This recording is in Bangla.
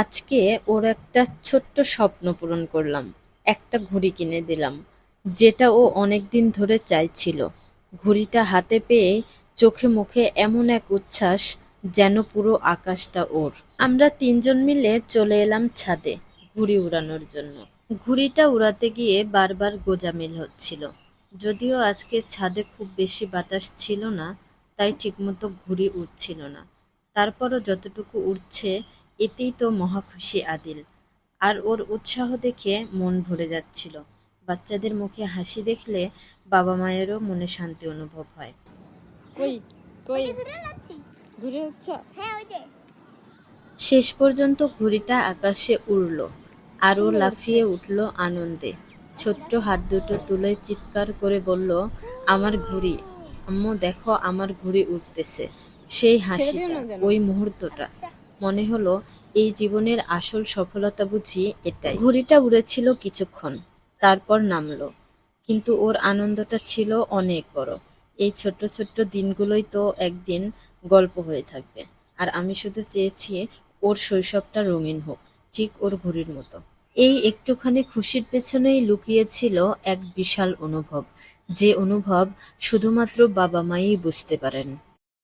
আজকে ওর একটা ছোট্ট স্বপ্ন পূরণ করলাম। একটা ঘুড়ি কিনে দিলাম, যেটা ও অনেকদিন ধরে চাইছিল। ঘুড়িটা হাতে পেয়ে চোখে মুখে এমন এক উচ্ছ্বাস যেন পুরো আকাশটা ওর। আমরা তিনজন মিলে চলে এলাম ছাদে ঘুড়ি উড়ানোর জন্য। ঘুড়িটা উড়াতে গিয়ে বারবার গোজামিল হচ্ছিল। যদিও আজকে ছাদে খুব বেশি বাতাস ছিল না, তাই ঠিকমতো ঘুড়ি উঠছিল না। তারপরও যতটুকু উঠছে এতেই তো মহা খুশি আদিল। আর ওর উৎসাহ দেখে মন ভরে যাচ্ছিল। বাচ্চাদের মুখে হাসি দেখলে বাবা মায়েরও মনে শান্তি অনুভব হয়। কই? কই? ঘুরে যাচ্ছি ঘুরে হচ্ছ? হ্যাঁ ওই যে শেষ পর্যন্ত ঘুড়িটা আকাশে উড়ল। আরও লাফিয়ে উঠল আনন্দে। ছোট্ট হাত দুটো তুলে চিৎকার করে বলল আমার ঘুড়ি আম্মু দেখো আমার ঘুড়ি উঠতেছে সেই হাসিটা ওই মুহূর্তটা। মনে হলো, এই জীবনের আসল সফলতা বুঝি এটাই। ঘুড়িটা উড়েছিল কিছুক্ষণ, তারপর নামলো। কিন্তু ওর আনন্দটা ছিল অনেক বড়। এই ছোট্ট ছোট্ট দিনগুলোই তো একদিন গল্প হয়ে থাকবে। আর আমি শুধু চেয়েছি ওর শৈশবটা রঙিন হোক, ঠিক ওর ঘুড়ির মতো। এই একটুখানি খুশির পেছনেই লুকিয়েছিল এক বিশাল অনুভব, যে অনুভব শুধুমাত্র বাবা মাই বুঝতে পারেন।